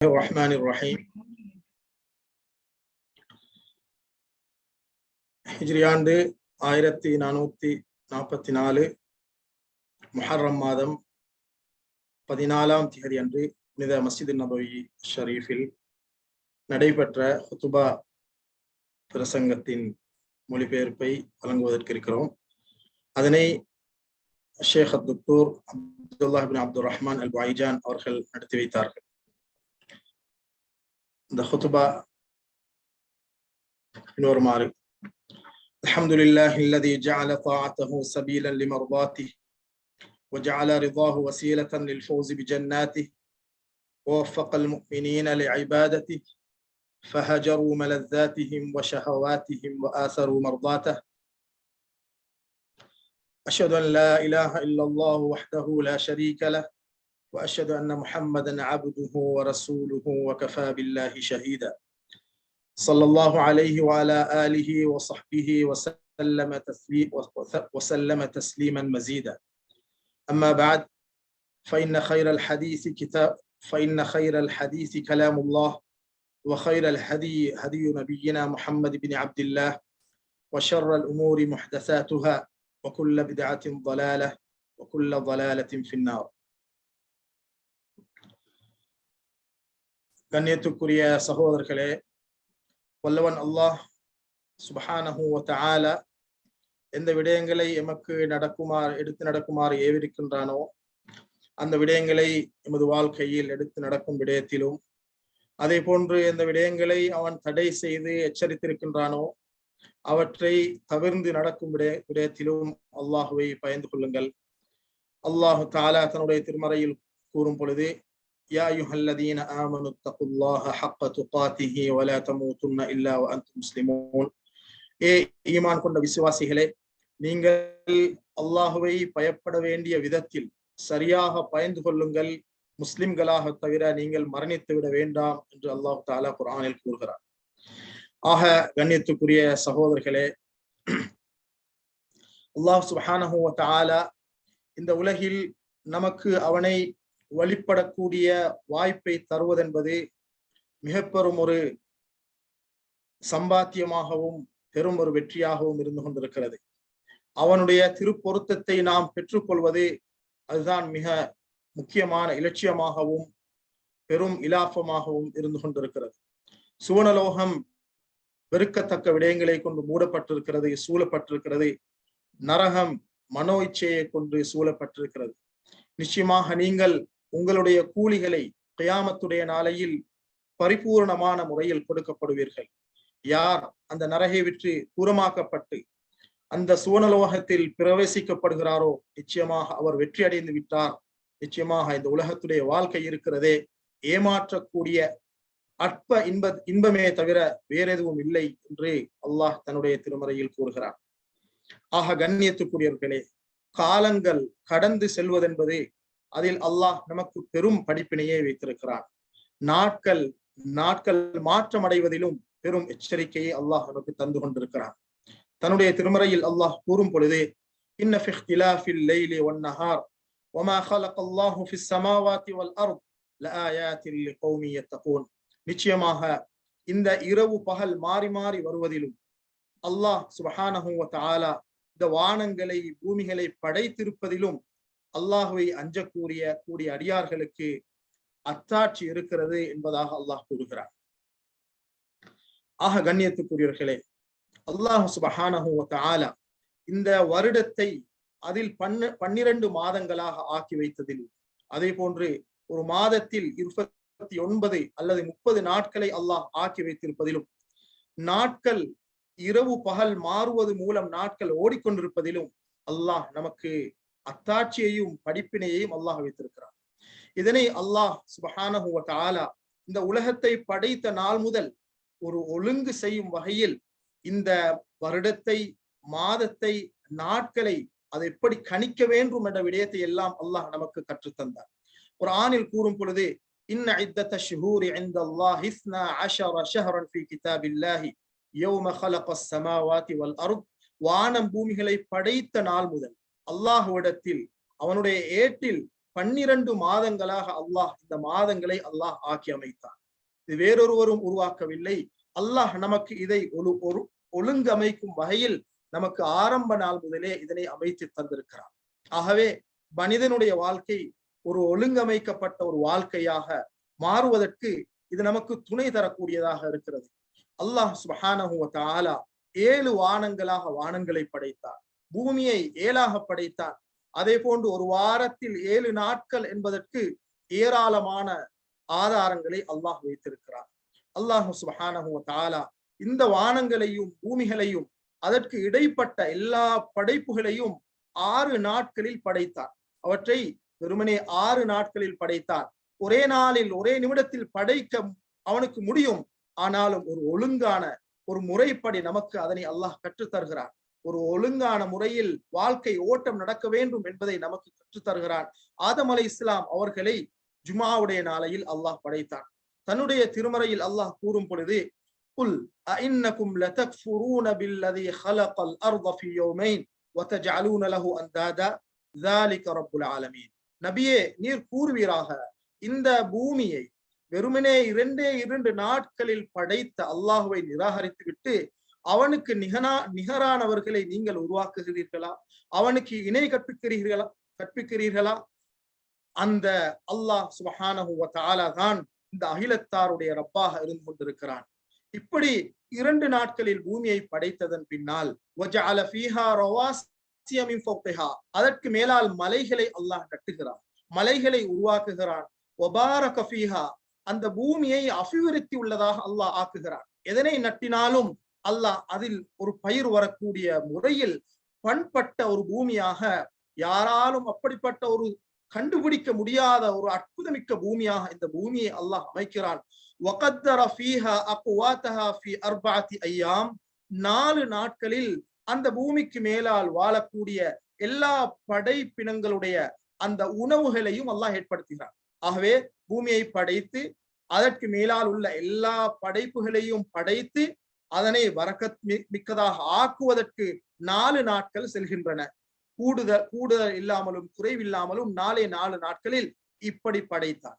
الرحمن الرحيم ஹிஜ்ரி ஆண்டு ஆயிரத்தி நானூத்தி நாற்பத்தி நாலு முஹர்ரம் மாதம் பதினாலாம் திகதி அன்று புனித மஸ்ஜித் நபவி ஷரீஃபில் நடைபெற்ற ஹுத்துபா பிரசங்கத்தின் மொழிபெயர்ப்பை வழங்குவதற்கு இருக்கிறோம் அதனை ஷேக் அப்துத்தூர் அப்துல்லாஹிபின் அப்துல் ரஹ்மான் அல் பாய்ஜான் அவர்கள் நடத்தி வைத்தார்கள் ده خطبة نور مارك الحمد لله الذي جعل طاعته سبيلا لمرضاته وجعل رضاه وسيلة للفوز بجناته ووفق المؤمنين لعبادته فهجروا ملذاتهم وشهواتهم وآثروا مرضاته. أشهد أن لا إله إلا الله وحده لا شريك له وأشهد أن محمدا عبده ورسوله وكفى بالله شهيدا. صلى الله عليه وعلى آله وصحبه وسلم تسليم وسلم تسليما مزيدا. أما بعد فإن خير الحديث كتاب فإن خير الحديث كلام الله وخير الهدي هدي نبينا محمد بن عبد الله وشر الأمور محدثاتها وكل بدعة ضلالة وكل ضلالة في النار. கண்ணியத்துக்குரிய சகோதரர்களே வல்லவன் அல்லாஹ் சுபஹானஹூ தால எந்த விடயங்களை எமக்கு நடக்குமாறு எடுத்து நடக்குமாறு ஏவிருக்கின்றானோ அந்த விடயங்களை எமது வாழ்க்கையில் எடுத்து நடக்கும் விடயத்திலும் அதே போன்று எந்த விடயங்களை அவன் தடை செய்து எச்சரித்திருக்கின்றானோ அவற்றை தவிர்ந்து நடக்கும் விட விடயத்திலும் அல்லாஹுவை பயந்து கொள்ளுங்கள். அல்லாஹு தாலா தன்னுடைய திருமறையில் கூறும் பொழுது يا أيها الذين آمنوا اتقوا الله حق تقاته ولا تموتن إلا وأنتم مسلمون ஏ ஈமான் கொண்ட விசுவாசிகளே நீங்கள் அல்லாஹுவை பயப்பட வேண்டிய விதத்தில் சரியாக பயந்து கொள்ளுங்கள் முஸ்லிம்களாக தவிர நீங்கள் மரணித்து விட வேண்டாம் என்று அல்லாஹு தாலா குரானில் கூறுகிறார் ஆக கண்ணியத்துக்குரிய சகோதரர்களே அல்லாஹ் சுபஹானஹு தாலா இந்த உலகில் நமக்கு அவனை வழிபடக்கூடிய வாய்ப்பை தருவதென்பது மிக பெரும் ஒரு சம்பாத்தியமாகவும் பெரும் ஒரு வெற்றியாகவும் இருந்து கொண்டிருக்கிறது. அவனுடைய திருப்பொருத்தத்தை நாம் பெற்றுக்கொள்வது அதுதான் மிக முக்கியமான இலட்சியமாகவும் பெரும் இலாபமாகவும் இருந்து கொண்டிருக்கிறது. சுவனலோகம் வெறுக்கத்தக்க விடயங்களை கொண்டு மூடப்பட்டிருக்கிறது சூழப்பட்டிருக்கிறது. நரகம் மனோ இச்சையை கொண்டு சூழப்பட்டிருக்கிறது. நிச்சயமாக நீங்கள் உங்களுடைய கூலிகளை கயாமத்துடைய நாளையில் பரிபூர்ணமான முறையில் கொடுக்கப்படுவீர்கள். யார் அந்த நரகை விற்று தூரமாக்கப்பட்டு அந்த சுவனலோகத்தில் பிரவேசிக்கப்படுகிறாரோ நிச்சயமாக அவர் வெற்றி அடைந்து விட்டார். நிச்சயமாக இந்த உலகத்துடைய வாழ்க்கை இருக்கிறதே. ஏமாற்றக்கூடிய அற்ப இன்ப இன்பமே தவிர வேற எதுவும் இல்லை என்று அல்லாஹ் தன்னுடைய திருமறையில் கூறுகிறார் ஆக கண்ணியத்துக்குரியவர்களே காலங்கள் கடந்து செல்வதென்பது அதில் அல்லாஹ் நமக்கு பெரும் படிப்பினையே வைத்திருக்கிறான் நாட்கள் நாட்கள் மாற்றம் அடைவதிலும் பெரும் எச்சரிக்கையை அல்லாஹ் நமக்கு தந்து கொண்டிருக்கிறான் தன்னுடைய திருமறையில் அல்லாஹ் கூறும் பொழுது இன்ன في اختلاف الليل والنهار وما خلق الله في السماوات والارض لآيات لقوم يتقون நிச்சயமாக இந்த இரவு பகல் மாறி மாறி வருவதிலும் அல்லாஹ் சுபஹானஹு வ தஆலா இந்த வானங்களை பூமிகளை படைத்திருப்பதிலும் அல்லாஹுவை அஞ்சக்கூடிய கூடிய அடியார்களுக்கு அத்தாட்சி இருக்கிறது என்பதாக அல்லாஹ் கூறுகிறார் ஆக கண்ணியத்துக்குரியவர்களே அல்லாஹு சுபஹானஹு இந்த வருடத்தை அதில் பன்ன பன்னிரண்டு மாதங்களாக ஆக்கி வைத்ததில் அதே போன்று ஒரு மாதத்தில் இருபத்தி ஒன்பது அல்லது முப்பது நாட்களை அல்லாஹ் ஆக்கி வைத்திருப்பதிலும் நாட்கள் இரவு பகல் மாறுவது மூலம் நாட்கள் ஓடிக்கொண்டிருப்பதிலும் அல்லாஹ் நமக்கு அத்தாட்சியையும் படிப்பினையையும் அல்லாஹ் வைத்திருக்கிறார் இதனை அல்லாஹ் சுபஹானஹு ஆலா இந்த உலகத்தை படைத்த நாள் முதல் ஒரு ஒழுங்கு செய்யும் வகையில் இந்த வருடத்தை மாதத்தை நாட்களை அதை எப்படி கணிக்க வேண்டும் என்ற விடயத்தை எல்லாம் அல்லாஹ் நமக்கு கற்றுத்தந்தார் ஒரு ஆணில் கூறும் பொழுது இன்ன عدة الشهور عند الله اثنا عشر شهرا في كتاب الله يوم خلق السماوات والأرض வானம் பூமிகளை படைத்த நாள் முதல் அல்லாஹுவிடத்தில் அவனுடைய ஏட்டில் பன்னிரண்டு மாதங்களாக அல்லாஹ் இந்த மாதங்களை அல்லாஹ் ஆக்கி அமைத்தான். இது வேறொருவரும் உருவாக்கவில்லை. அல்லாஹ் நமக்கு இதை ஒரு ஒரு ஒழுங்கமைக்கும் வகையில் நமக்கு ஆரம்ப நாள் முதலே இதனை அமைத்து தந்திருக்கிறார் ஆகவே மனிதனுடைய வாழ்க்கை ஒரு ஒழுங்கமைக்கப்பட்ட ஒரு வாழ்க்கையாக மாறுவதற்கு இது நமக்கு துணை தரக்கூடியதாக இருக்கிறது. அல்லாஹ் சுபஹானஹு தாலா ஏழு வானங்களாக வானங்களை படைத்தார் பூமியை ஏழாக படைத்தார் அதே போன்று ஒரு வாரத்தில் ஏழு நாட்கள் என்பதற்கு ஏராளமான ஆதாரங்களை அல்லாஹ் வைத்திருக்கிறார் அல்லாஹு சுபஹானஹு தாலா இந்த வானங்களையும் பூமிகளையும் அதற்கு இடைப்பட்ட எல்லா படைப்புகளையும் ஆறு நாட்களில் படைத்தார் அவற்றை வெறுமனே ஆறு நாட்களில் படைத்தார் ஒரே நாளில் ஒரே நிமிடத்தில் படைக்க அவனுக்கு முடியும். ஆனாலும் ஒரு ஒழுங்கான ஒரு முறைப்படி நமக்கு அதனை அல்லாஹ் கற்றுத்தருகிறான். ஒரு ஒழுங்கான முறையில் வாழ்க்கை ஓட்டம் நடக்க வேண்டும் என்பதை நமக்கு கற்றுத் தருகிறான் ஆதம் அலை இஸ்லாம் அவர்களை ஜுமாவுடைய நாளையில் அல்லாஹ் படைத்தான். தன்னுடைய திருமறையில் அல்லாஹ் கூறும் பொழுது குல் அஇன்னகும் லதக்ஃபுரூன பில்லதி ஹலகல் அர்த ஃபி யௌமைன் வதஜஅலூன லஹு அந்தாதா ذلك ரப்புல் ஆலமீன். நபியே நீர் கூறுவீராக இந்த பூமியை வெறுமனே இரண்டே இரண்டு நாட்களில் படைத்த அல்லாஹுவை நிராகரித்து விட்டு அவனுக்கு நிகனா நிகரானவர்களை நீங்கள் உருவாக்குகிறீர்களா? அவனுக்கு இணை கற்பிக்கிறீர்களா கற்பிக்கிறீர்களா? அந்த அல்லாஹ் சுபஹானஹு தான் இந்த அகிலத்தாருடைய ரப்பாக இருந்து கொண்டிருக்கிறான். இப்படி இரண்டு நாட்களில் பூமியை படைத்ததன் பின்னால் அதற்கு மேலால் மலைகளை அல்லாஹ் நட்டுகிறான் மலைகளை உருவாக்குகிறான். வபாரக அந்த பூமியை அபிவிருத்தி உள்ளதாக அல்லாஹ் ஆக்குகிறான். எதனை நட்டினாலும் அல்லாஹ் அதில் ஒரு பயிர் வரக்கூடிய முறையில் பண்பட்ட ஒரு பூமியாக யாராலும் அப்படிப்பட்ட ஒரு கண்டுபிடிக்க முடியாத ஒரு அற்புதமிக்க பூமியாக இந்த பூமியை அல்லாஹ் அமைக்கிறான். நாலு நாட்களில் அந்த பூமிக்கு மேலால் வாழக்கூடிய எல்லா படைப்பினங்களுடைய அந்த உணவுகளையும் அல்லாஹ் ஏற்படுத்துகிறான். ஆகவே பூமியை படைத்து அதற்கு மேலால் உள்ள எல்லா படைப்புகளையும் படைத்து அதனை வரக்கத் மிக்கதாக ஆக்குவதற்கு நாலு நாட்கள் செல்கின்றன. கூடுதல் கூடுதல் இல்லாமலும் குறைவில்லாமலும் நாளே நாலு நாட்களில் இப்படி படைத்தான்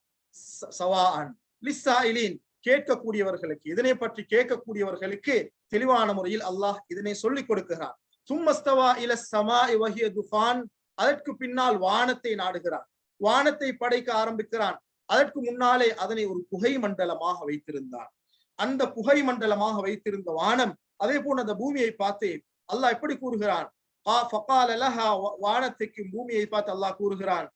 சவான் லிஸ்ஸாயிலின். கேட்கக்கூடியவர்களுக்கு இதனை பற்றி கேட்கக்கூடியவர்களுக்கு தெளிவான முறையில் அல்லாஹ் இதனை சொல்லிக் கொடுக்கிறார் சும்மஸ்தவா இல சமா இவகிய துஃபான். அதற்கு பின்னால் வானத்தை நாடுகிறான். வானத்தை படைக்க ஆரம்பிக்கிறான். அதற்கு முன்னாலே அதனை ஒரு புகை மண்டலமாக வைத்திருந்தான். அந்த புகை மண்டலமாக வைத்திருந்த வானம். அதே போல அந்த பூமியை பார்த்து அல்லாஹ் எப்படி கூறுகிறான்? வானத்துக்கு பூமியை பார்த்து அல்லாஹ் கூறுகிறான்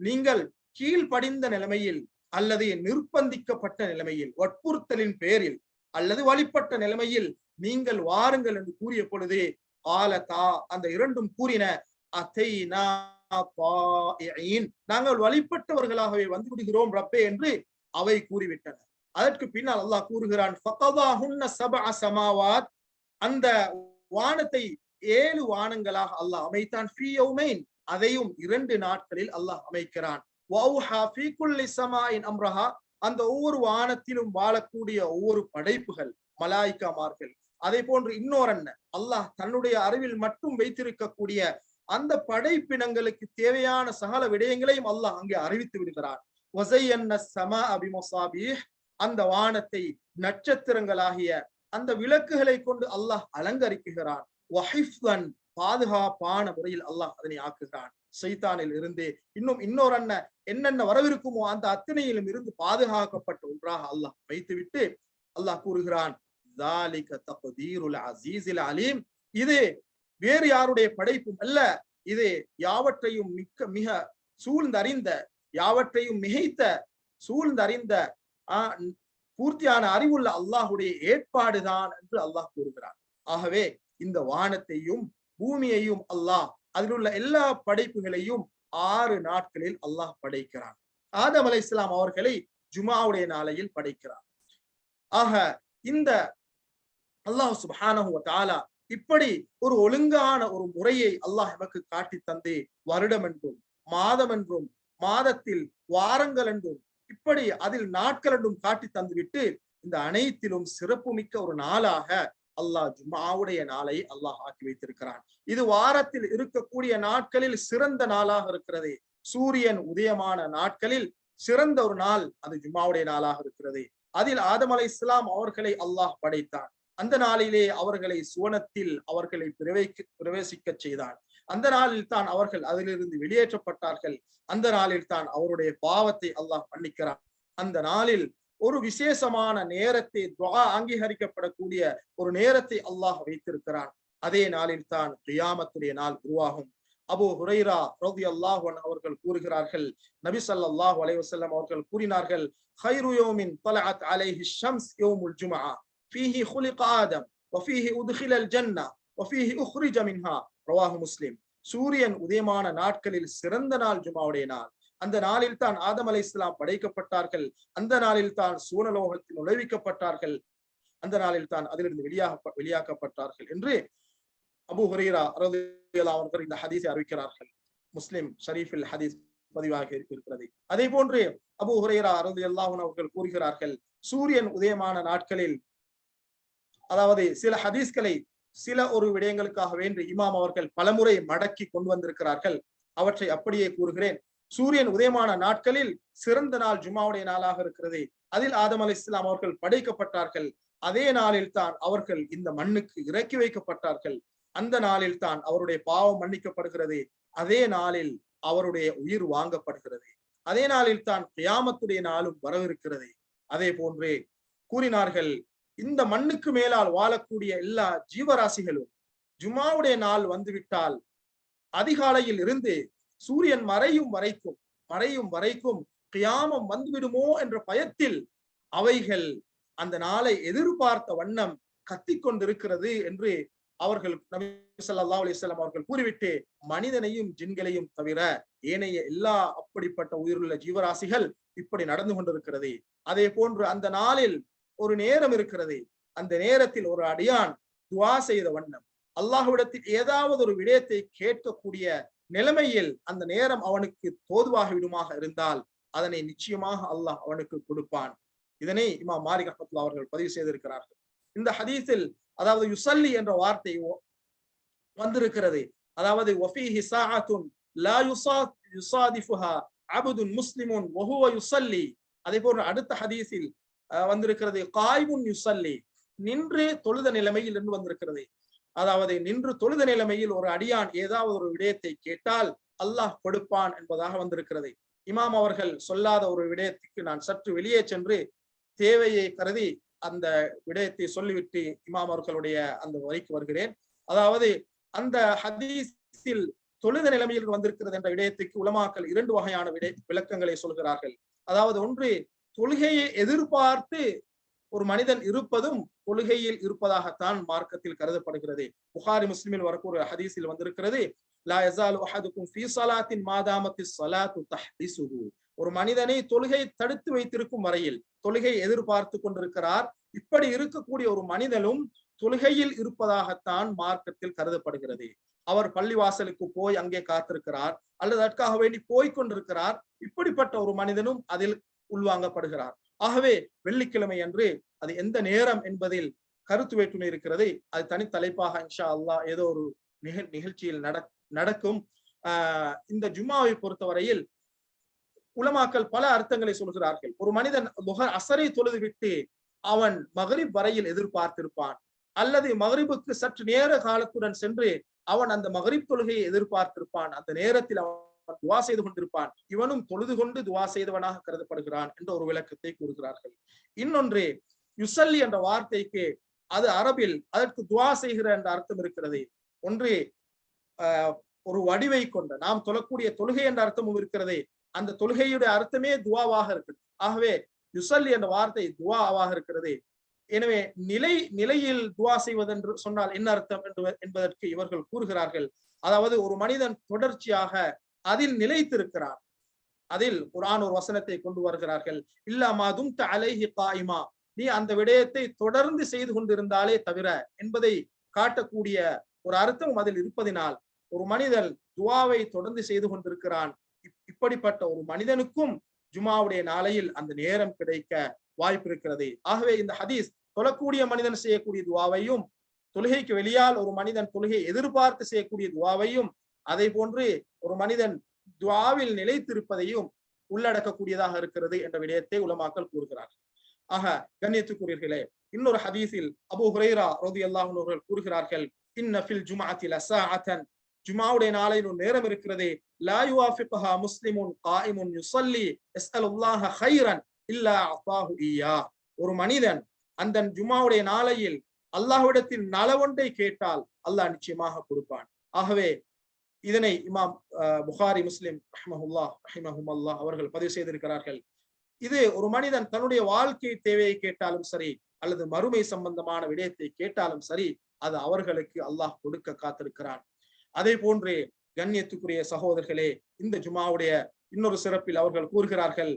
நீங்கள் கீழ்படிந்த நிலைமையில் அல்லது நிர்பந்திக்கப்பட்ட நிலைமையில் வற்புறுத்தலின் பெயரில் அல்லது வழிபட்ட நிலைமையில் நீங்கள் வாருங்கள் என்று கூறிய பொழுது ஆலதா அந்த இரண்டும் கூறின அத்தைனா நாங்கள் வழிபட்டவர்களாகவே வந்து விடுகிறோம் ரப்பே என்று அவை கூறிவிட்டன. அதற்கு பின்னால் அல்லாஹ் கூறுகிறான் அந்த வானத்தை ஏழு வானங்களாக அல்லாஹ் அமைத்தான். அதையும் இரண்டு நாட்களில் அல்லாஹ் அமைக்கிறான். அந்த ஒவ்வொரு வானத்திலும் வாழக்கூடிய ஒவ்வொரு படைப்புகள் மலாய்க்காமார்கள். அதை போன்று இன்னொரு என்ன அல்லாஹ் தன்னுடைய அறிவில் மட்டும் வைத்திருக்கக்கூடிய அந்த படைப்பினங்களுக்கு தேவையான சகல விடயங்களையும் அல்லாஹ் அங்கே அறிவித்து விடுகிறான். அந்த வானத்தை நட்சத்திரங்களாகிய அந்த விளக்குகளை கொண்டு அல்லாஹ் அலங்கரிக்குகிறான். பாதுகாப்பான முறையில் அல்லாஹ் அதனை ஆக்குகிறான். சைத்தானில் இருந்து இன்னும் இன்னொரு அண்ணன் என்னென்ன வரவிருக்குமோ அந்த அத்தனையிலும் இருந்து பாதுகாக்கப்பட்ட ஒன்றாக அல்லாஹ் வைத்துவிட்டு அல்லாஹ் கூறுகிறான் அலீம். இது வேறு யாருடைய படைப்பும் அல்ல இது யாவற்றையும் மிக்க மிக சூழ்ந்தறிந்த யாவற்றையும் மிகைத்த சூழ்ந்தறிந்த ஆஹ் பூர்த்தியான அறிவுள்ள அல்லாஹுடைய ஏற்பாடுதான் என்று அல்லாஹ் கூறுகிறான். ஆகவே இந்த வானத்தையும் பூமியையும் அல்லாஹ் அதில் உள்ள எல்லா படைப்புகளையும் ஆறு நாட்களில் அல்லாஹ் படைக்கிறான். ஆதம் அலை இஸ்லாம் அவர்களை ஜுமாவுடைய நாளையில் படைக்கிறார் ஆக இந்த அல்லாஹ் சுபானஹு தாலா இப்படி ஒரு ஒழுங்கான ஒரு முறையை அல்லாஹ் எமக்கு காட்டி தந்தே வருடம் என்றும் மாதம் என்றும் மாதத்தில் வாரங்கள் என்றும் இப்படி அதில் நாட்கள் என்றும் காட்டி தந்துவிட்டு இந்த அனைத்திலும் சிறப்புமிக்க ஒரு நாளாக அல்லாஹ் ஜுமாவுடைய நாளை அல்லாஹ் ஆக்கி வைத்திருக்கிறான். இது வாரத்தில் இருக்கக்கூடிய நாட்களில் சிறந்த நாளாக இருக்கிறது. சூரியன் உதயமான நாட்களில் சிறந்த ஒரு நாள் அது ஜுமாவுடைய நாளாக இருக்கிறது. அதில் ஆதம் அலை இஸ்லாம் அவர்களை அல்லாஹ் படைத்தான். அந்த நாளிலே அவர்களை சுவனத்தில் அவர்களை பிரவேசிக்க செய்தான். அந்த நாளில் தான் அவர்கள் அதிலிருந்து வெளியேற்றப்பட்டார்கள் அந்த நாளில் தான் அவருடைய பாவத்தை அல்லாஹ் மன்னிக்கிறான் அந்த நாளில் ஒரு விசேஷமான நேரத்தை துவா அங்கீகரிக்கப்படக்கூடிய ஒரு நேரத்தை அல்லாஹ் வைத்திருக்கிறான் அதே நாளில் தான் கியாமத்துடைய நாள் உருவாகும் அபு ஹுரைரா ரதி அல்லாஹன் அவர்கள் கூறுகிறார்கள் நபி ஸல்லல்லாஹு அலைஹி வஸல்லம் அவர்கள் கூறினார்கள் خير يوم طلعت عليه الشمس يوم الجمعة فيه خلق آدم وفيه أدخل الجنة وفيه أخرج منها ரவாஹு முஸ்லிம். சூரியன் உதயமான நாட்களில் சிறந்த நாள் ஜுமாவுடைய நாள். அந்த நாளில் தான் ஆதம் அலை இஸ்லாம் படைக்கப்பட்டார்கள். அந்த நாளில் தான் சூனலோகத்தில் நுழைவிக்கப்பட்டார்கள். அந்த நாளில் தான் அதிலிருந்து வெளியாக வெளியாக்கப்பட்டார்கள் என்று அபு ஹுரீரா அவர்கள் இந்த ஹதீஸை அறிவிக்கிறார்கள். முஸ்லிம் ஷரீஃபில் ஹதீஸ் பதிவாக இருக்கிறது. அதே போன்று அபு ஹுரேரா அருது எல்லாவும் அவர்கள் கூறுகிறார்கள் சூரியன் உதயமான நாட்களில் அதாவது சில ஹதீஸ்களை சில ஒரு விடயங்களுக்காக வேண்டி இமாம் அவர்கள் பலமுறை மடக்கி கொண்டு வந்திருக்கிறார்கள். அவற்றை அப்படியே கூறுகிறேன். சூரியன் உதயமான நாட்களில் சிறந்த நாள் ஜுமாவுடைய நாளாக இருக்கிறது. அதில் ஆதம் அலி இஸ்லாம் அவர்கள் படைக்கப்பட்டார்கள். அதே நாளில் தான் அவர்கள் இந்த மண்ணுக்கு இறக்கி வைக்கப்பட்டார்கள். அந்த நாளில் தான் அவருடைய பாவம் மன்னிக்கப்படுகிறது. அதே நாளில் அவருடைய உயிர் வாங்கப்படுகிறது. அதே நாளில் தான் கியாமத்துடைய நாளும் வரவிருக்கிறது. அதே போன்று கூறினார்கள் இந்த மண்ணுக்கு மேலால் வாழக்கூடிய எல்லா ஜீவராசிகளும் ஜுமாவுடைய நாள் வந்துவிட்டால் அதிகாலையில் இருந்து சூரியன் மறையும் வரைக்கும் மறையும் வரைக்கும் கியாமம் வந்துவிடுமோ என்ற பயத்தில் அவைகள் அந்த நாளை எதிர்பார்த்த வண்ணம் கத்திக் கொண்டிருக்கிறது என்று அவர்கள் நபி சல்லா அலிஸ்லாம் அவர்கள் கூறிவிட்டு மனிதனையும் ஜின்களையும் தவிர ஏனைய எல்லா அப்படிப்பட்ட உயிருள்ள ஜீவராசிகள் இப்படி நடந்து கொண்டிருக்கிறது. அதே போன்று அந்த நாளில் ஒரு நேரம் இருக்கிறது. அந்த நேரத்தில் ஒரு அடியான் துவா செய்த வண்ணம். அல்லாஹுவிடத்தில் ஏதாவது ஒரு விடயத்தை கேட்கக்கூடிய நிலைமையில் அந்த நேரம் அவனுக்கு தோதுவாக விடுமாக இருந்தால் அதனை நிச்சயமாக அல்லாஹ் அவனுக்கு கொடுப்பான். இதனை இமா மாரிக் அஹமத்துல்லா அவர்கள் பதிவு செய்திருக்கிறார்கள். இந்த ஹதீஸில் அதாவது யுசல்லி என்ற வார்த்தை வந்திருக்கிறது. அதாவது வஃபீஹி சாஅத்துன் லா யுசா யுசாதிஃபுஹா அபுதுன் முஸ்லிமுன் வஹுவ யுசல்லி. அதே போன்ற அடுத்த ஹதீஸில் வந்திருக்கிறது. காய்முன் யுசல்லி. நின்று தொழுத நிலைமையில் இருந்து வந்திருக்கிறது. அதாவது நின்று தொழுத நிலைமையில் ஒரு அடியான் ஏதாவது ஒரு விடயத்தை கேட்டால் அல்லாஹ் கொடுப்பான் என்பதாக வந்திருக்கிறது. இமாம் அவர்கள் சொல்லாத ஒரு விடயத்துக்கு நான் சற்று வெளியே சென்று தேவையை கருதி அந்த விடயத்தை சொல்லிவிட்டு இமாம் அவர்களுடைய அந்த வரிக்கு வருகிறேன். அதாவது அந்த ஹதீஸில் தொழுத நிலைமையில் வந்திருக்கிறது என்ற விடயத்துக்கு உலமாக்கள் இரண்டு வகையான விடை விளக்கங்களை சொல்கிறார்கள். அதாவது ஒன்று தொழுகையை எதிர்பார்த்து ஒரு மனிதன் இருப்பதும் தொழுகையில் இருப்பதாகத்தான் மார்க்கத்தில் கருதப்படுகிறது. புகாரி முஸ்லிமில் வரக்கூடிய ஹதீஸில் வந்திருக்கிறது. லா ஃபீ மாதாமத்தி ஒரு மனிதனை தொழுகை தடுத்து வைத்திருக்கும் வரையில் தொழுகை எதிர்பார்த்து கொண்டிருக்கிறார். இப்படி இருக்கக்கூடிய ஒரு மனிதனும் தொழுகையில் இருப்பதாகத்தான் மார்க்கத்தில் கருதப்படுகிறது. அவர் பள்ளிவாசலுக்கு போய் அங்கே காத்திருக்கிறார். அல்லது அதற்காக வேண்டி போய் கொண்டிருக்கிறார். இப்படிப்பட்ட ஒரு மனிதனும் அதில் உள்வாங்கப்படுகிறார். ஆகவே வெள்ளிக்கிழமை அன்று அது எந்த நேரம் என்பதில் கருத்து வேற்றுமை இருக்கிறது அது தனித்தலைப்பாக இன்ஷா அல்லாஹ் ஏதோ ஒரு நிகழ் நிகழ்ச்சியில் நடக்கும். ஆஹ் இந்த ஜும்மாவை பொறுத்தவரையில் உலமாக்கள் பல அர்த்தங்களை சொல்கிறார்கள். ஒரு மனிதன் அசரை தொழுது விட்டு அவன் மகரிப் வரையில் எதிர்பார்த்திருப்பான். அல்லது மகரிபுக்கு சற்று நேர காலத்துடன் சென்று அவன் அந்த மகரிப் தொழுகையை எதிர்பார்த்திருப்பான். அந்த நேரத்தில் அவன் துவா செய்து கொண்டிருப்பான். இவனும் தொழுது கொண்டு துவா செய்தவனாக கருதப்படுகிறான் என்ற ஒரு விளக்கத்தை கூறுகிறார்கள். இன்னொன்று யுசல்லி என்ற வார்த்தைக்கு அது அரபில் அதற்கு துவா செய்கிற என்ற அர்த்தம் இருக்கிறது. ஒன்று ஒரு வடிவை கொண்ட நாம் தொழக்கூடிய தொழுகை என்ற அர்த்தமும் இருக்கிறது. அந்த தொழுகையுடைய அர்த்தமே துவாவாக இருக்குது. ஆகவே யுசல்லி என்ற வார்த்தை துவாவாக இருக்கிறது. எனவே நிலை நிலையில் துவா செய்வதென்று சொன்னால் என்ன அர்த்தம் என்று என்பதற்கு இவர்கள் கூறுகிறார்கள். அதாவது ஒரு மனிதன் தொடர்ச்சியாக அதில் நிலைத்திருக்கிறார். அதில் குரான் ஒரு வசனத்தை கொண்டு வருகிறார்கள். இல்லாமதும் அலைஹி காயிமா நீ அந்த விடயத்தை தொடர்ந்து செய்து கொண்டிருந்தாலே தவிர என்பதை காட்டக்கூடிய ஒரு அர்த்தம் அதில் இருப்பதினால் ஒரு மனிதன் துவாவை தொடர்ந்து செய்து கொண்டிருக்கிறான். இப்படிப்பட்ட ஒரு மனிதனுக்கும் ஜுமாவுடைய நாளையில் அந்த நேரம் கிடைக்க வாய்ப்பு இருக்கிறது. ஆகவே இந்த ஹதீஸ் தொழக்கூடிய மனிதன் செய்யக்கூடிய துவாவையும் தொழுகைக்கு வெளியால் ஒரு மனிதன் தொழுகை எதிர்பார்த்து செய்யக்கூடிய துவாவையும் அதை போன்று ஒரு மனிதன் துவாவில் நிலைத்திருப்பதையும் உள்ளடக்கக்கூடியதாக இருக்கிறது என்ற விடயத்தை உலமாக்கல் கூறுகிறார்கள். ஆக கண்ணியத்துக்குரியர்களே இன்னொரு ஹதீஸில் அபு ஹுரைரா ரோதி அல்லாஹர்கள் கூறுகிறார்கள் இன்னஃபில் ஜுமாத்தில் அசாஅத்தன் ஜுமாவுடைய நாளையில் ஒரு நேரம் இருக்கிறது லா யுவாஃபிகஹா முஸ்லிமுன் காயிமுன் யுஸல்லி யஸ்அலுல்லாஹ ஹைரன் இல்லா அத்தாஹு ஈயா. ஒரு மனிதன் அந்த ஜுமாவுடைய நாளையில் அல்லாஹ்விடத்தில் நலவொன்றை கேட்டால் அல்லாஹ் நிச்சயமாக கொடுப்பான். ஆகவே இதனை இமாம் புகாரி முஸ்லிம் ரஹ்மஹுல்லா ரஹிமஹும் அல்லாஹ் அவர்கள் பதிவு செய்திருக்கிறார்கள். இது ஒரு மனிதன் தன்னுடைய வாழ்க்கை தேவையை கேட்டாலும் சரி அல்லது மறுமை சம்பந்தமான விடயத்தை கேட்டாலும் சரி அது அவர்களுக்கு அல்லாஹ் கொடுக்க காத்திருக்கிறான். அதே போன்று கண்ணியத்துக்குரிய சகோதரர்களே இந்த ஜுமாவுடைய இன்னொரு சிறப்பில் அவர்கள் கூறுகிறார்கள்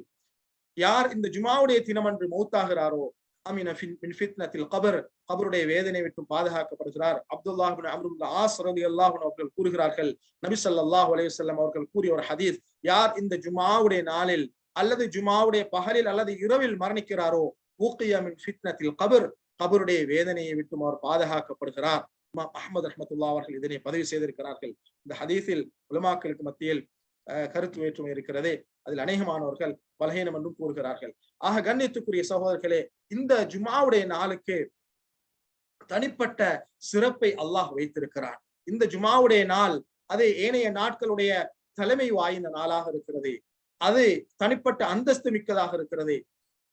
யார் இந்த ஜுமாவுடைய தினமன்று மௌத்தாகிறாரோ அமீன ஃபித்னத்தில் கபர் கபருடைய வேதனை விட்டும் பாதுகாக்கப்படுகிறார். அப்துல்லாஹின் அம்ருல்லா ஆஸ் ரதி அல்லாஹன் அவர்கள் கூறுகிறார்கள் நபி சல்லாஹ் அலைஹி அவர்கள் கூறிய ஒரு ஹதீஸ் யார் இந்த ஜுமாவுடைய நாளில் அல்லது ஜுமாவுடைய பகலில் அல்லது இரவில் மரணிக்கிறாரோ ஊக்கியமின் ஃபித்னத்தில் கபர் கபருடைய வேதனையை விட்டும் அவர் பாதுகாக்கப்படுகிறார். இமாம் அஹமது ரஹமத்துல்லா அவர்கள் இதனை பதிவு செய்திருக்கிறார்கள். இந்த ஹதீஸில் உலமாக்களுக்கு மத்தியில் கருத்து வேற்றுமை இருக்கிறது. அதில் அநேகமானவர்கள் பலகீனம் என்றும் கூறுகிறார்கள். ஆக கண்ணியத்துக்குரிய சகோதரர்களே இந்த ஜுமாவுடைய நாளுக்கு தனிப்பட்ட சிறப்பை அல்லாஹ் வைத்திருக்கிறான். இந்த ஜுமாவுடைய நாள் அது ஏனைய நாட்களுடைய தலைமை வாய்ந்த நாளாக இருக்கிறது. அது தனிப்பட்ட அந்தஸ்து மிக்கதாக இருக்கிறது.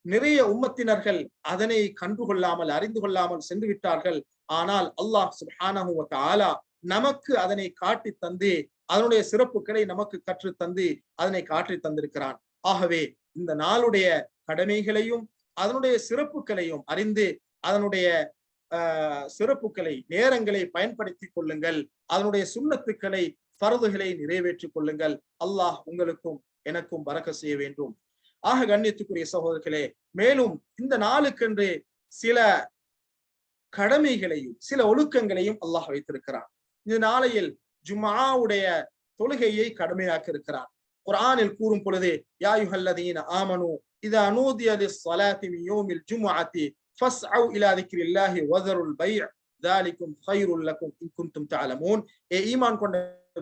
நிறைய உம்மத்தினர்கள் அதனை கண்டுகொள்ளாமல் அறிந்து கொள்ளாமல் சென்று விட்டார்கள் ஆனால் அல்லாஹ் சுப்ஹானஹு ஆலா நமக்கு அதனை காட்டி தந்து அதனுடைய சிறப்புகளை நமக்கு கற்று தந்து அதனை காற்றி தந்திருக்கிறான். ஆகவே இந்த நாளுடைய கடமைகளையும் அதனுடைய சிறப்புகளையும் அறிந்து அதனுடைய ஆஹ் சிறப்புகளை நேரங்களை பயன்படுத்தி கொள்ளுங்கள். அதனுடைய சுண்ணத்துக்களை பரதுகளை நிறைவேற்றிக் கொள்ளுங்கள். அல்லாஹ் உங்களுக்கும் எனக்கும் பறக்க செய்ய வேண்டும். ஆக கண்ணியத்துக்குரிய சகோதரர்களே மேலும் இந்த நாளுக்கென்று சில கடமைகளையும் சில ஒழுக்கங்களையும் அல்லாஹ் வைத்திருக்கிறான். இந்த நாளையில் ஜும்மாவுடைய தொழுகையை கடுமையாக்கி இருக்கிறார் குரானில் கூறும் பொழுது யாயுஹல்லதீன ஆமனு இது அனூதியது சலாத்தி யோமில் ஜும்மாத்தி ஃபஸ் அவு இலாதிக்கிற இல்லாஹி வதருல் பை தாலிக்கும் ஹைருல்லக்கும் இன்குந்தும் தாலமூன் ஏ ஈமான் கொண்ட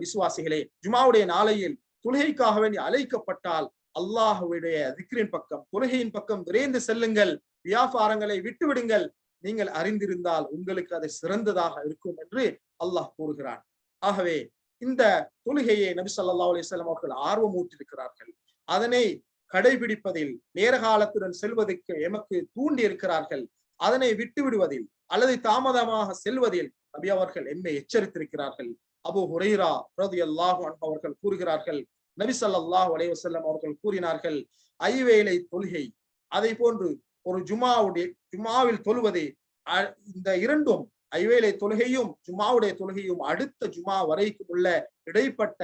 விசுவாசிகளே ஜுமாவுடைய நாளையில் தொழுகைக்காக வேண்டி அழைக்கப்பட்டால் அல்லாஹுடைய திக்ரின் பக்கம் தொழுகையின் பக்கம் விரைந்து செல்லுங்கள் வியாபாரங்களை விட்டுவிடுங்கள். நீங்கள் அறிந்திருந்தால் உங்களுக்கு அது சிறந்ததாக இருக்கும் என்று அல்லாஹ் கூறுகிறான். ஆகவே இந்த தொழுகையை நபி சொல்லா அலிஸ்லாம் அவர்கள் ஆர்வம் ஊற்றிருக்கிறார்கள் அதனை கடைபிடிப்பதில் நேர காலத்துடன் செல்வதற்கு எமக்கு தூண்டி இருக்கிறார்கள். அதனை விட்டு விடுவதில் அல்லது தாமதமாக செல்வதில் நபி அவர்கள் எம்மை எச்சரித்திருக்கிறார்கள். அபு ஹுரைரா ரதி அல்லாஹு அவர்கள் கூறுகிறார்கள் நபி சல்லாஹ் அலைவசல்லம் அவர்கள் கூறினார்கள் ஐவேளை தொழுகை அதை போன்று ஒரு ஜுமாவுடைய ஜுமாவில் தொழுவது இந்த இரண்டும் ஐவேளை தொழுகையும் ஜுமாவுடைய தொழுகையும் அடுத்த ஜுமா வரைக்கும் உள்ள இடைப்பட்ட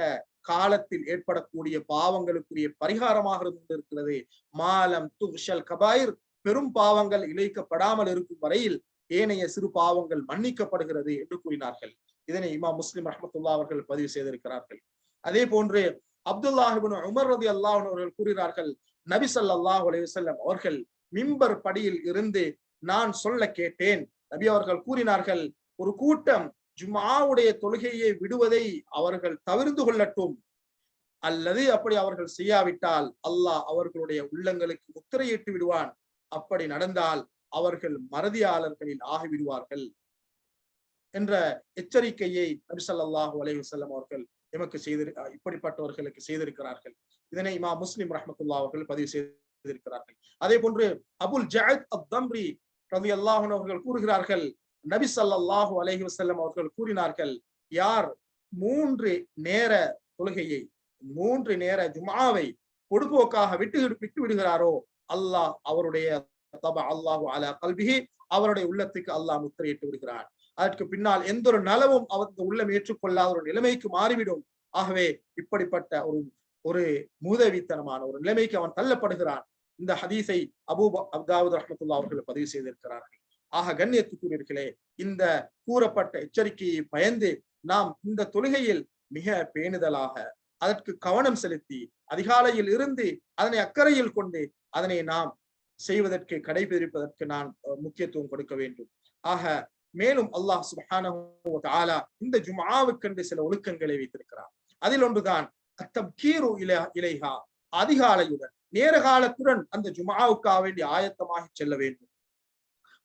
காலத்தில் ஏற்படக்கூடிய பாவங்களுக்குரிய பரிகாரமாக இருந்து இருக்கிறது மாலம் துஷல் கபாயிர். பெரும் பாவங்கள் இழைக்கப்படாமல் இருக்கும் வரையில் ஏனைய சிறு பாவங்கள் மன்னிக்கப்படுகிறது என்று கூறினார்கள். இதனை இமா முஸ்லிம் ரஹமத்துல்லா அவர்கள் பதிவு செய்திருக்கிறார்கள். அதே போன்று அப்துல்லாஹிபின் உமர் ரதி அல்லாஹ் அவர்கள் கூறுகிறார்கள் நபி சல்லாஹ் அலைவசல்லம் அவர்கள் மிம்பர் படியில் இருந்து நான் சொல்ல கேட்டேன். நபி அவர்கள் கூறினார்கள் ஒரு கூட்டம் ஜுமாவுடைய தொழுகையை விடுவதை அவர்கள் தவிர்ந்து கொள்ளட்டும். அல்லது அப்படி அவர்கள் செய்யாவிட்டால் அல்லாஹ் அவர்களுடைய உள்ளங்களுக்கு முத்திரையிட்டு விடுவான். அப்படி நடந்தால் அவர்கள் மறதியாளர்களில் ஆகிவிடுவார்கள். என்ற எச்சரிக்கையை நபி சொல்லாஹு அலைஹி வசல்லம் அவர்கள் எமக்கு செய்திரு இப்படிப்பட்டவர்களுக்கு செய்திருக்கிறார்கள். இதனை இமா முஸ்லிம் ரஹமத்துல்லா அவர்கள் பதிவு செய்திருக்கிறார்கள். அதே போன்று அபுல் ஜாத் அப்தம்ரி ரவி அல்லாஹன் அவர்கள் கூறுகிறார்கள். நபி சல்லாஹூ அலஹி வசல்லம் அவர்கள் கூறினார்கள் யார் மூன்று நேர தொழுகையை மூன்று நேர ஜுமாவை பொடுபோக்காக விட்டு விட்டு விடுகிறாரோ அல்லாஹ் அவருடைய தப அல்லாஹு அலா கல்விஹி அவருடைய உள்ளத்துக்கு அல்லாஹ் முத்திரையிட்டு விடுகிறார் அதற்கு பின்னால் எந்த ஒரு நலவும் அவருக்கு உள்ளம் ஏற்றுக்கொள்ளாத ஒரு நிலைமைக்கு மாறிவிடும். ஆகவே இப்படிப்பட்ட ஒரு ஒரு மூதவித்தனமான ஒரு நிலைமைக்கு அவன் தள்ளப்படுகிறான். இந்த ஹதீஸை அபூ அப்தாவுத் ரஹமத்துல்லா அவர்கள் பதிவு செய்திருக்கிறார்கள். ஆக கண்ணியத்துக்குரியர்களே இந்த கூறப்பட்ட எச்சரிக்கையை பயந்து நாம் இந்த தொழுகையில் மிக பேணுதலாக அதற்கு கவனம் செலுத்தி அதிகாலையில் இருந்து அதனை அக்கறையில் கொண்டு அதனை நாம் செய்வதற்கு கடைபிடிப்பதற்கு நான் முக்கியத்துவம் கொடுக்க வேண்டும். ஆக மேலும் அல்லாஹ் சுப்ஹானஹு வ இந்த ஜுமாவுக்கென்று சில ஒழுக்கங்களை வைத்திருக்கிறார் அதில் ஒன்றுதான் இல இலைஹா அதிகாலையுடன் நேர காலத்துடன் அந்த ஜும்ஆவுக்காக வேண்டி ஆயத்தமாக செல்ல வேண்டும்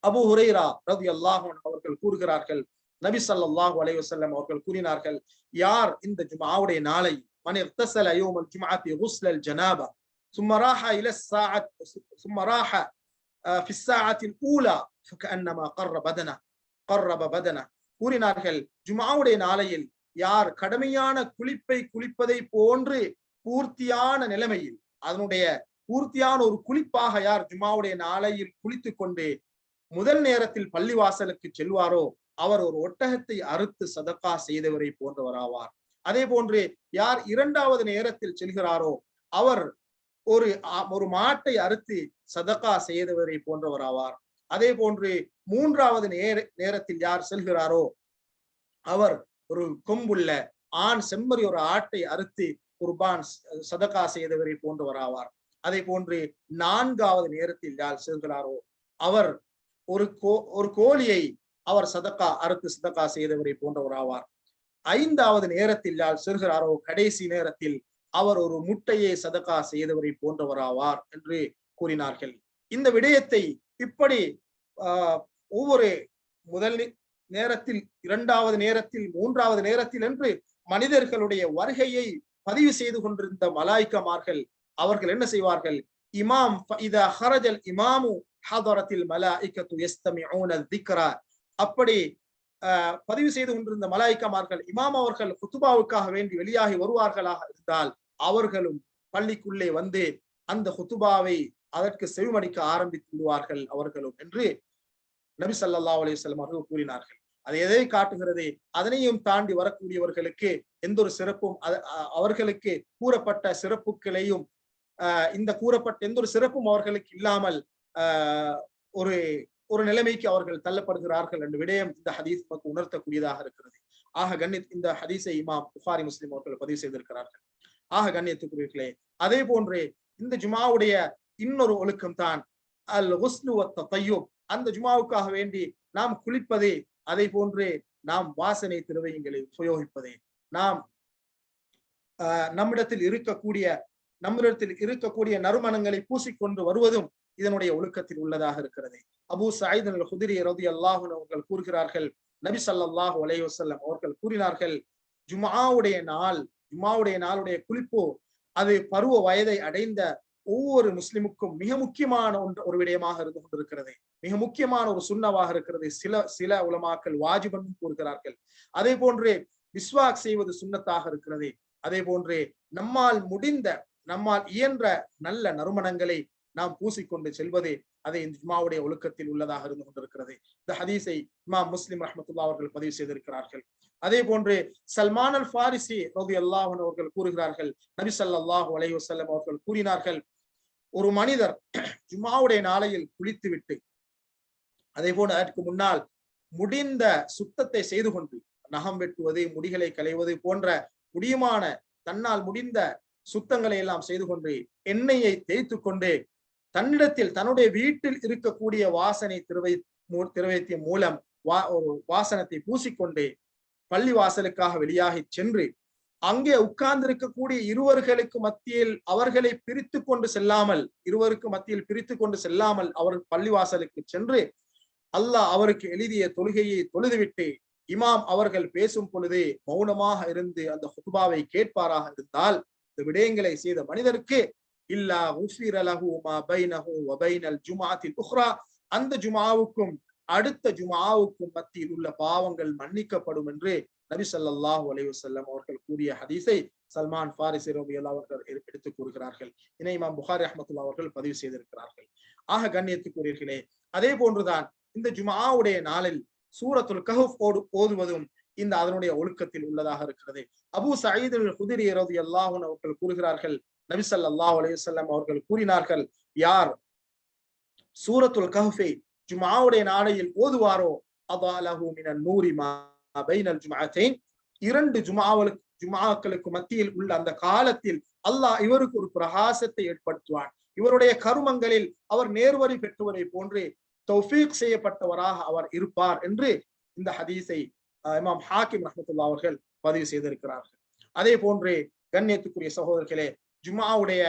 அபு ஹுரைரா ரதி அல்லாஹ் அவர்கள் கூறுகிறார்கள் நபி ஸல்லல்லாஹு அலைஹி வஸல்லம் அவர்கள் கூறினார்கள் யார் இந்த ஜும்ஆவுடைய நாளை மன் இக்தஸல யௌம் الجمعه غسل الجنابه ثم راح الى الساعه ثم راح في الساعه الاولى فكانما قرب بدنه قرب بدنه கூறினார்கள் ஜும்ஆவுடைய நாளையில் யார் கடமையான குளிப்பை குளிப்பதை போன்று பூர்த்தியான நிலைமையில் அதனுடைய பூர்த்தியான ஒரு குளிப்பாக யார் ஜுமாவுடைய நாளையில் குளித்துக் கொண்டு முதல் நேரத்தில் பள்ளிவாசலுக்கு செல்வாரோ அவர் ஒரு ஒட்டகத்தை அறுத்து சதக்கா செய்தவரை போன்றவராவார். அதே போன்று யார் இரண்டாவது நேரத்தில் செல்கிறாரோ அவர் ஒரு ஒரு மாட்டை அறுத்து சதக்கா செய்தவரை போன்றவராவார். அதே போன்று மூன்றாவது நேர நேரத்தில் யார் செல்கிறாரோ அவர் ஒரு கொம்புள்ள ஆண் செம்மறி ஒரு ஆட்டை அறுத்து குர்பான் சதகா செய்தவரை போன்றவராவார் அதை போன்று நான்காவது நேரத்தில் யார் செல்கிறாரோ அவர் ஒரு கோ ஒரு கோழியை அவர் சதக்கா அறுத்து சதக்கா செய்தவரை போன்றவராவார் ஐந்தாவது நேரத்தில் யார் செல்கிறாரோ கடைசி நேரத்தில் அவர் ஒரு முட்டையை சதக்கா செய்தவரை போன்றவராவார் என்று கூறினார்கள். இந்த விடயத்தை இப்படி ஒவ்வொரு முதல் நேரத்தில் இரண்டாவது நேரத்தில் மூன்றாவது நேரத்தில் என்று மனிதர்களுடைய வருகையை பதிவு செய்து கொண்டிருந்த மலாய்க்கமார்கள் அவர்கள் என்ன செய்வார்கள்? இமாம் இதா ஹரஜல் இமாமு ஹதரத்தில் மலாய்க்கத்து எஸ்தமிஊன திக்ரா அப்படி பதிவு செய்து கொண்டிருந்த மலாய்க்கமார்கள் இமாம் அவர்கள் ஹுத்துபாவுக்காக வேண்டி வெளியாகி வருவார்களாக இருந்தால் அவர்களும் பள்ளிக்குள்ளே வந்து அந்த ஹுத்துபாவை அதற்கு செவிமடிக்க ஆரம்பித்து விடுவார்கள் அவர்களும் என்று நபி சல்லா அலிசல்லம் அவர்கள் கூறினார்கள். அது எதை காட்டுகிறது? அதனையும் தாண்டி வரக்கூடியவர்களுக்கு எந்த ஒரு சிறப்பும் அவர்களுக்கு கூறப்பட்ட சிறப்புகளையும் இந்த கூறப்பட்ட எந்த ஒரு சிறப்பும் அவர்களுக்கு இல்லாமல் ஒரு ஒரு நிலைமைக்கு அவர்கள் தள்ளப்படுகிறார்கள் என்ற விடயம் இந்த ஹதீஸ் நமக்கு உணர்த்தக்கூடியதாக இருக்கிறது. ஆக கண்ணித் இந்த ஹதீஸை இமாம் புகாரி முஸ்லிம் அவர்கள் பதிவு செய்திருக்கிறார்கள். ஆக கண்ணியத்துக்குரியர்களே அதே போன்று இந்த ஜுமாவுடைய இன்னொரு ஒழுக்கம் தான் அல் ஹுஸ்னு தையூப் அந்த ஜுமாவுக்காக வேண்டி நாம் குளிப்பதே அதை போன்று நாம் வாசனை திரவியங்களை உபயோகிப்பதே. நாம் நம்மிடத்தில் இருக்கக்கூடிய நம்மிடத்தில் இருக்கக்கூடிய நறுமணங்களை பூசிக்கொண்டு வருவதும் இதனுடைய ஒழுக்கத்தில் உள்ளதாக இருக்கிறது. அபு சாயித் அல் ஹுதிரி ரதி அல்லாஹு அவர்கள் கூறுகிறார்கள் நபி சல்லாஹூ அலைவசல்லம் அவர்கள் கூறினார்கள் ஜுமாவுடைய நாள் ஜுமாவுடைய நாளுடைய குளிப்பு அது பருவ வயதை அடைந்த ஒவ்வொரு முஸ்லிமுக்கும் மிக முக்கியமான ஒன்று ஒரு விடயமாக இருந்து கொண்டிருக்கிறது. மிக முக்கியமான ஒரு சுண்ணவாக இருக்கிறது. சில சில உலமாக்கள் வாஜிபன் கூறுகிறார்கள். அதே போன்று விஸ்வாக் செய்வது சுண்ணத்தாக இருக்கிறது. அதே போன்று நம்மால் முடிந்த நம்மால் இயன்ற நல்ல நறுமணங்களை நாம் பூசிக்கொண்டு செல்வது அதை இந்த ஜுமாவுடைய ஒழுக்கத்தில் உள்ளதாக இருந்து கொண்டிருக்கிறது. இந்த ஹதீஸை இமாம் முஸ்லிம் ரஹமத்துல்லா அவர்கள் பதிவு செய்திருக்கிறார்கள். அதே போன்று சல்மான் அல் ஃபாரிசி ரவி அல்லாஹன் அவர்கள் கூறுகிறார்கள் நபி சல்லாஹு அலைஹி வசல்லம் அவர்கள் கூறினார்கள் ஒரு மனிதர் ஜுமாவுடைய நாளையில் குளித்து விட்டு அதே போன்று அதற்கு முன்னால் முடிந்த சுத்தத்தை செய்து கொண்டு நகம் வெட்டுவது முடிகளை களைவது போன்ற முடியுமான தன்னால் முடிந்த சுத்தங்களை எல்லாம் செய்து கொண்டு எண்ணெயை தேய்த்து கொண்டு தன்னிடத்தில் தன்னுடைய வீட்டில் இருக்கக்கூடிய வாசனை திருவை திரவியத்தின் மூலம் வா ஒரு வாசனத்தை பூசிக்கொண்டு பள்ளி வாசலுக்காக வெளியாகி சென்று அங்கே உட்கார்ந்து இருக்கக்கூடிய இருவர்களுக்கு மத்தியில் அவர்களை பிரித்து கொண்டு செல்லாமல் இருவருக்கு மத்தியில் பிரித்து கொண்டு செல்லாமல் அவர் பள்ளிவாசலுக்கு சென்று அல்லாஹ் அவருக்கு எழுதிய தொழுகையை தொழுதுவிட்டு இமாம் அவர்கள் பேசும் பொழுது மௌனமாக இருந்து அந்த ஹுத்பாவை கேட்பாராக இருந்தால் இந்த விடயங்களை செய்த மனிதருக்கு இல்லா உஃபிர லஹு மா பைனஹு வ பைனல் ஜுமாத்தில் உஹ்ரா அந்த ஜுமாவுக்கும் அடுத்த ஜுமாவுக்கும் மத்தியில் உள்ள பாவங்கள் மன்னிக்கப்படும் என்று நபி சல்லாஹூ அலி வஸல்லம் அவர்கள் கூறிய ஹதீஸை சல்மான் ஃபாரிஸ் அவர்கள் எடுத்து கூறுகிறார்கள். இணை இமாம் புகாரி அஹமத்துல்லா அவர்கள் பதிவு செய்திருக்கிறார்கள். ஆக கண்ணியத்துக்குரியர்களே அதே போன்றுதான் இந்த ஜுமாவுடைய நாளில் சூரத்துல் கஹுப் ஓடு ஓதுவதும் இந்த அதனுடைய ஒழுக்கத்தில் உள்ளதாக இருக்கிறது. அபு சயீத் குதிரி குதிரி ரலியல்லாஹு அவர்கள் கூறுகிறார்கள் நபிசல் அல்லாஹ் அலைஹி அவர்கள் கூறினார்கள் யார் சூரத்துல் கஹ்ஃபை ஜுமாவுடைய நாளையில் ஓதுவாரோ? அதாலஹு மினன் நூரி மா பைனல் ஜுமாத்தைன் இரண்டு ஜுமாவலுக்கு ஜுமாக்களுக்கு மத்தியில் உள்ள அந்த காலத்தில் அல்லாஹ் இவருக்கு ஒரு பிரகாசத்தை ஏற்படுத்துவான். இவருடைய கருமங்களில் அவர் நேர்வழி பெற்றவரை போன்று தௌஃபீக் செய்யப்பட்டவராக அவர் இருப்பார் என்று இந்த ஹதீஸை இமாம் ஹாக்கிம் ரஹமத்துல்லா அவர்கள் பதிவு செய்திருக்கிறார்கள். அதே போன்று கண்ணியத்துக்குரிய சகோதரர்களே ஜுமாவுடைய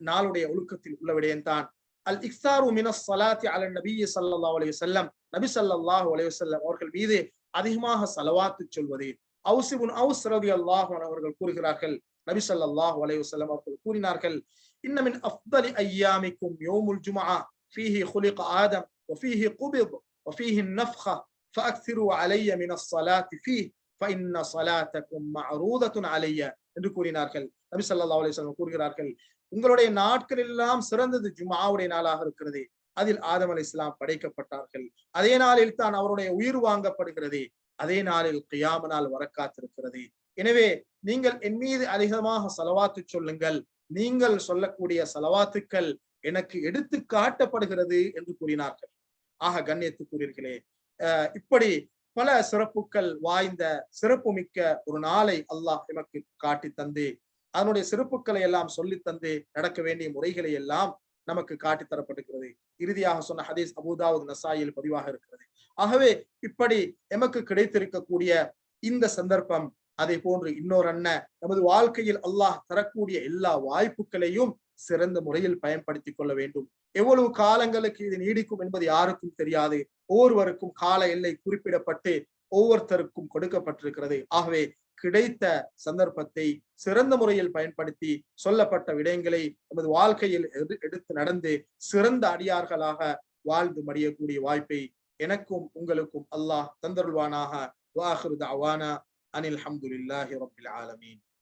நாளுடைய ஒழுக்கத்தில் உள்ள விடயம்தான் அல் இக்ஸாரு மினஸ் சலாத்தி அல நபி சல்லா அலி வல்லம் நபி சல்லாஹூ அலி வல்லம் அவர்கள் மீது அதிகமாக சலவாத்து சொல்வது. அவுசிபுன் அவுஸ் ரவி அல்லாஹ் அவர்கள் கூறுகிறார்கள் நபி சல்லாஹூ அலி வல்லம் அவர்கள் கூறினார்கள் இன்னமின் அஃபலி ஐயாமிக்கும் யோமுல் ஜுமா ஃபீஹி ஹுலிக் ஆதம் وفيه قبض وفيه النفخة فأكثروا علي من الصلاة فيه فإن صلاتكم معروضة علي என்று கூறினார்கள் நபி ஸல்லல்லாஹு அலைஹி வஸல்லம் கூறுகிறார்கள் உங்களுடைய நாட்கள் எல்லாம் சிறந்தது ஜும்ஆவுடைய நாளாக இருக்கிறது அதில் ஆதம் அலை இஸ்லாம் படைக்கப்பட்டார்கள் அதே நாளில் தான் அவருடைய உயிர் வாங்கப்படுகிறது அதே நாளில் கியாம நாள் வர காத்திருக்கிறது எனவே நீங்கள் என் மீது அதிகமாக செலவாத்து சொல்லுங்கள் நீங்கள் சொல்லக்கூடிய செலவாத்துக்கள் எனக்கு எடுத்து காட்டப்படுகிறது என்று கூறினார்கள் ஆக கண்ணியத்துக்குரியர்களே இப்படி பல சிறப்புகள் வாய்ந்த சிறப்புமிக்க ஒரு நாளை அல்லாஹ் எமக்கு காட்டி தந்து அதனுடைய சிறப்புகளை எல்லாம் சொல்லி தந்து நடக்க வேண்டிய முறைகளை எல்லாம் நமக்கு காட்டி தரப்படுகிறது இறுதியாக சொன்ன ஹதீஸ் அபுதாவுத் நசாயில் பதிவாக இருக்கிறது. ஆகவே இப்படி எமக்கு கிடைத்திருக்கக்கூடிய இந்த சந்தர்ப்பம் அதே போன்று இன்னொரு அண்ண நமது வாழ்க்கையில் அல்லாஹ் தரக்கூடிய எல்லா வாய்ப்புகளையும் சிறந்த முறையில் பயன்படுத்திக் கொள்ள வேண்டும். எவ்வளவு காலங்களுக்கு இது நீடிக்கும் என்பது யாருக்கும் தெரியாது. ஒவ்வொருவருக்கும் கால எல்லை குறிப்பிடப்பட்டு ஒவ்வொருத்தருக்கும் கொடுக்கப்பட்டிருக்கிறது. ஆகவே கிடைத்த சந்தர்ப்பத்தை சிறந்த முறையில் பயன்படுத்தி சொல்லப்பட்ட விடயங்களை நமது வாழ்க்கையில் எடு- எடுத்து நடந்து சிறந்த அடியார்களாக வாழ்ந்து மடியக்கூடிய வாய்ப்பை எனக்கும் உங்களுக்கும் அல்லாஹ் தந்தருள்வானாக. வாஹிரு அனில் ஹம்துலில்லாஹி ரபில் ஆலமீன்.